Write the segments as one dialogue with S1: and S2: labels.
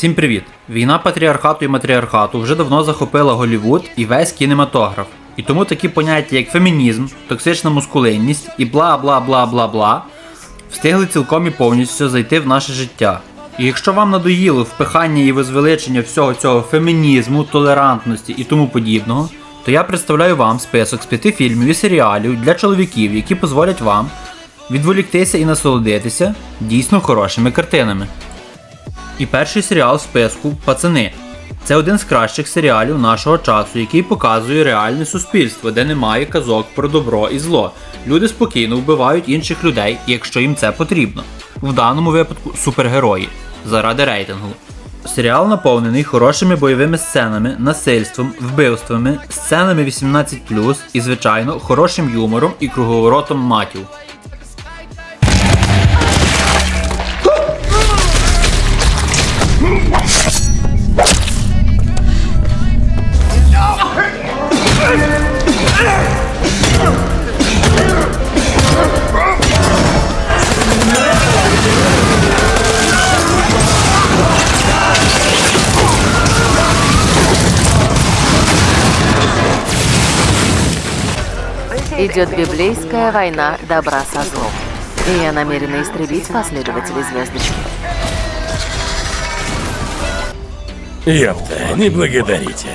S1: Всім привіт! Війна патріархату і матріархату вже давно захопила Голівуд і весь кінематограф. І тому такі поняття, як фемінізм, токсична мускулинність і бла бла бла бла бла встигли цілком і повністю зайти в наше життя. І якщо вам надоїло впихання і возвеличення всього цього фемінізму, толерантності і тому подібного, то я представляю вам список з п'яти фільмів і серіалів для чоловіків, які дозволять вам відволіктися і насолодитися дійсно хорошими картинами. І перший серіал в списку Пацани. Це один з кращих серіалів нашого часу, який показує реальне суспільство, де немає казок про добро і зло. Люди спокійно вбивають інших людей, якщо їм це потрібно. В даному випадку супергерої заради рейтингу. Серіал наповнений хорошими бойовими сценами, насильством, вбивствами, сценами 18+, і, звичайно, хорошим юмором і круговоротом матів.
S2: Идет библейская война добра со злом. И я намерена истребить последователей звездочки.
S3: Ёпта, не благодарите.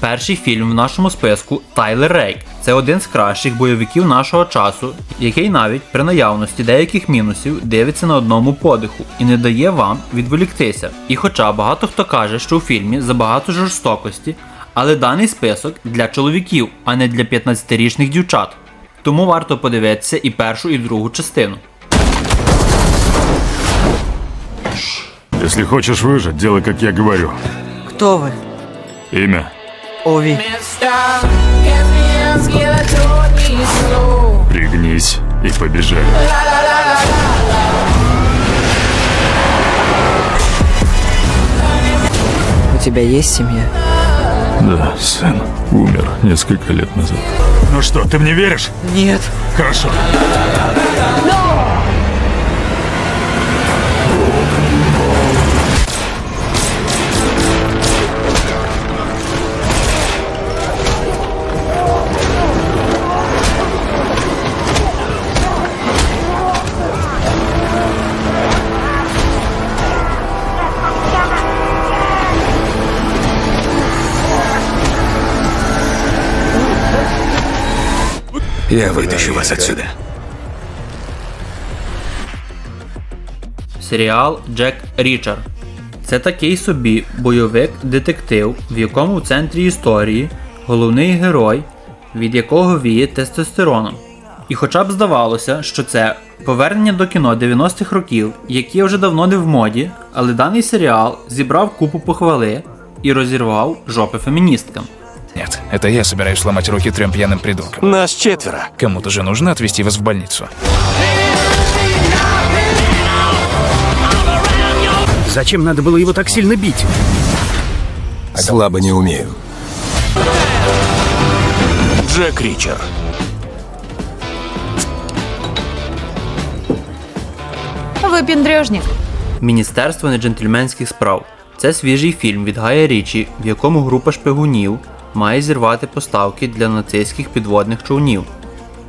S1: Перший фільм в нашому списку Тайлер Рейк. Це один з кращих бойовиків нашого часу, який навіть при наявності деяких мінусів дивиться на одному подиху і не дає вам відволіктися. І хоча багато хто каже, що у фільмі забагато жорстокості, але даний список для чоловіків, а не для 15-річних дівчат. Тому варто подивитися і першу, і другу частину.
S4: Если хочешь выжить, делай, как я говорю.
S5: Кто вы?
S4: Имя.
S5: Ови.
S4: Пригнись и побежали.
S5: У тебя есть семья?
S4: Да, сын умер несколько лет назад. Ну что, ты мне веришь?
S5: Нет.
S4: Хорошо.
S3: Я вытащу вас отсюда.
S1: Серіал Джек Річар. Це такий собі бойовик-детектив, в якому в центрі історії головний герой, від якого віє тестостероном. І хоча б здавалося, що це повернення до кіно 90-х років, які вже давно не в моді, але даний серіал зібрав купу похвали і розірвав жопи феміністкам.
S6: Нет, это я собираюсь сломать руки трем пьяным придуркам.
S3: Нас четверо.
S6: Кому-то же нужно отвезти вас в больницу.
S7: Зачем надо было его так сильно бить?
S3: Слабо не умею. Джек Ричер.
S8: Выпендрежник.
S1: Міністерство неджентльменських справ. Це свіжий фільм від Гая Річі, в якому група шпигунів має зірвати поставки для нацистських підводних човнів.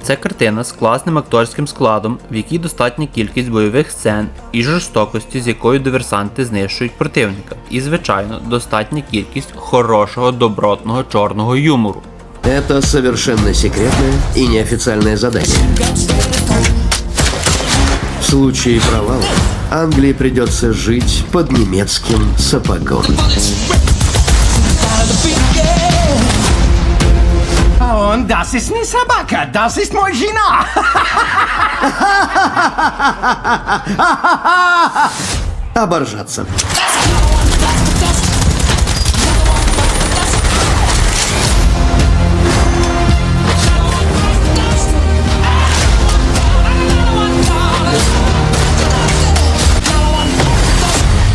S1: Це картина з класним акторським складом, в якій достатня кількість бойових сцен і жорстокості, з якою диверсанти знищують противника. І, звичайно, достатня кількість хорошого добротного чорного юмору.
S9: Это совершенно секретное и неофициальное задание. В случае провала Англии придется жить под немецким сапогом.
S7: Und das ist не собака, das ist мой жена.
S9: Оборжаться.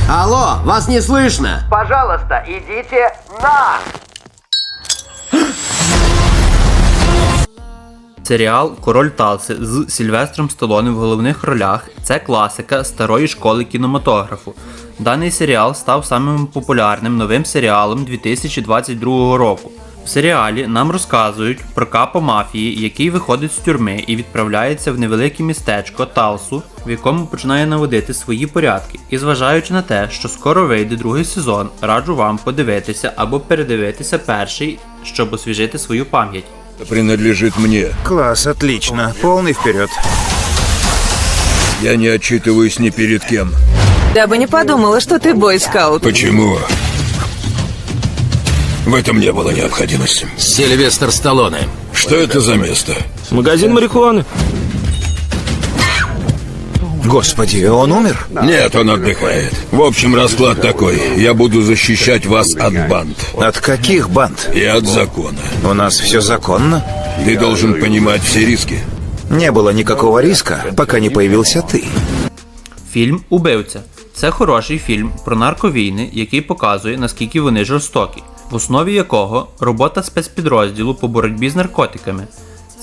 S9: Алло, вас не слышно.
S5: Пожалуйста, идите на!
S1: Серіал Король Талси з Сільвестром Сталоне в головних ролях це класика старої школи кінематографу. Даний серіал став самим популярним новим серіалом 2022 року. В серіалі нам розказують про капа мафії, який виходить з тюрми і відправляється в невелике містечко Талсу, в якому починає наводити свої порядки. І зважаючи на те, що скоро вийде другий сезон, раджу вам подивитися або передивитися перший, щоб освіжити свою пам'ять.
S3: Принадлежит мне.
S8: Класс, отлично. Полный вперед.
S3: Я не отчитываюсь ни перед кем.
S10: Я бы не подумала, что ты бойскаут.
S3: Почему? В этом не было необходимости.
S6: Сильвестр Сталлоне.
S3: Что это за место?
S4: Магазин марихуаны.
S8: Господи, он умер?
S3: Нет, он отдыхает. В общем, расклад такой. Я буду защищать вас от банд
S8: От каких банд?
S3: и от закона.
S8: У нас все законно.
S3: Ты должен понимать все риски.
S8: Не было никакого риска, пока не появился ты.
S1: Фільм Убивця це хороший фільм про нарковійни, який показує наскільки вони жорстокі, в основі якого робота спецпідрозділу по боротьбі з наркотиками.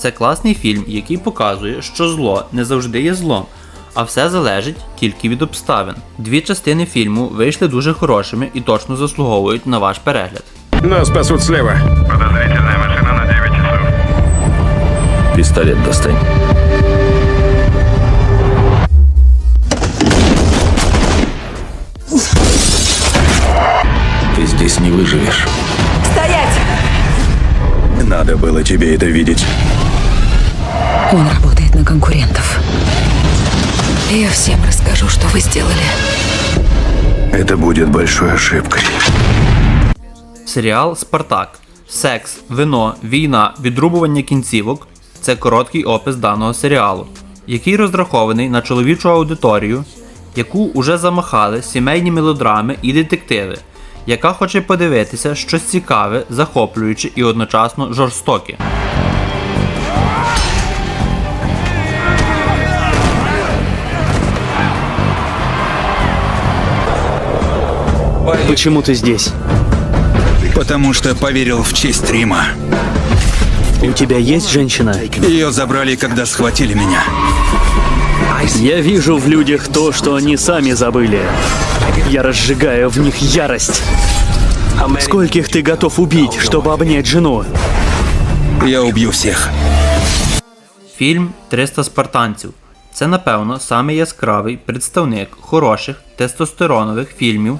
S1: Це класний фільм, який показує, що зло не завжди є злом, а все залежить тільки від обставин. Дві частини фільму вийшли дуже хорошими і точно заслуговують на ваш перегляд.
S4: Нас спасут слева.
S11: Подозрительная машина на 9 часов.
S4: Пистолет достань.
S3: Ты здесь не выживешь.
S10: Стоять!
S4: Надо было тебе это видеть.
S10: Он работает на конкурентов. Я всем расскажу, что вы сделали.
S8: Это будет большой ошибкой.
S1: Серіал Спартак. Секс, вино, війна, відрубування кінцівок це короткий опис даного серіалу, який розрахований на чоловічу аудиторію, яку уже замахали сімейні мелодрами і детективи, яка хоче подивитися щось цікаве, захоплююче і одночасно жорстоке.
S5: Почему ты здесь?
S8: Потому что поверил в честь Рима.
S5: У тебя есть женщина?
S8: Ее забрали, когда схватили меня.
S5: Я вижу в людях то, что они сами забыли. Я разжигаю в них ярость. Скольких ты готов убить, чтобы обнять жену?
S8: Я убью всех.
S1: Фільм «300 спартанців. Це, напевно, самий яскравий представник хороших тестостеронових фільмів,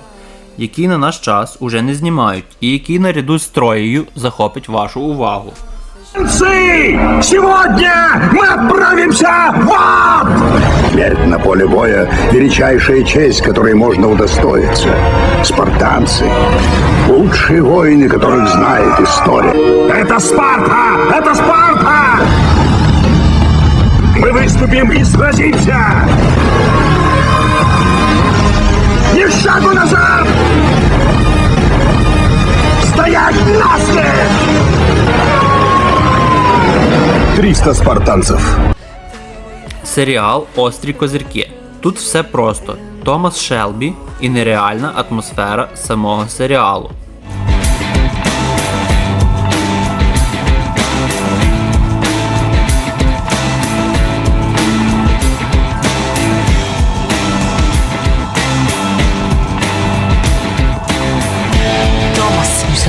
S1: які на наш час уже не знімають, і які наряду з троєю захопить вашу увагу.
S11: Сегодня мы отправимся в ад! Смерть на поле боя – величайшая честь, которой можно удостоиться. Спартанцы – лучшие воины, которых знает история. Это Спарта! Это Спарта! Мы выступим и сразимся! Ни шагу назад! Стоять насмерть! 300 спартанцев.
S1: Серіал Острі козирки. Тут все просто: Томас Шелбі і нереальна атмосфера самого серіалу.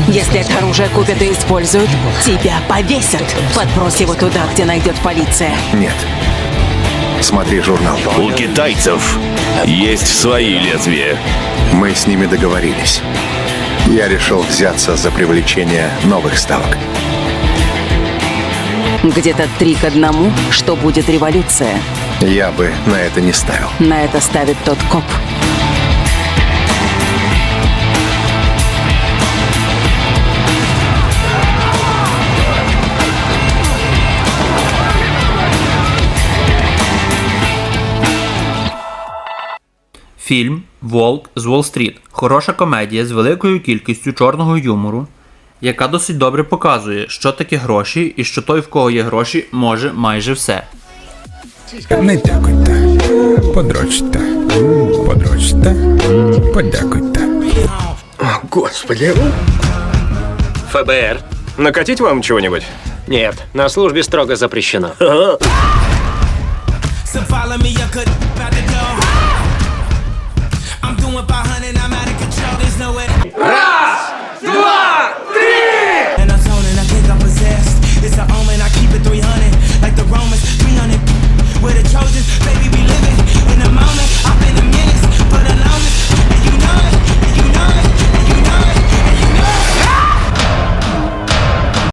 S10: Если это оружие купят и используют, тебя повесят. Подбрось его туда, где найдет полиция.
S8: Нет. Смотри журнал.
S4: У китайцев есть свои лезвия.
S8: Мы с ними договорились. Я решил взяться за привлечение новых ставок.
S10: Где-то три к одному, что будет революция.
S8: Я бы на это не ставил.
S10: На это ставит тот коп.
S1: Фільм Волк з Уолл-стріт. Хороша комедія з великою кількістю чорного юмору, яка досить добре показує, що таке гроші і що той, в кого є гроші, може майже все.
S8: Не дякуйте. Подрочте. Подрочте. Подякуйте.
S9: Господи.
S3: ФБР. Накатить вам чего-нибудь?
S12: Нет, на службе строго запрещено.
S13: 500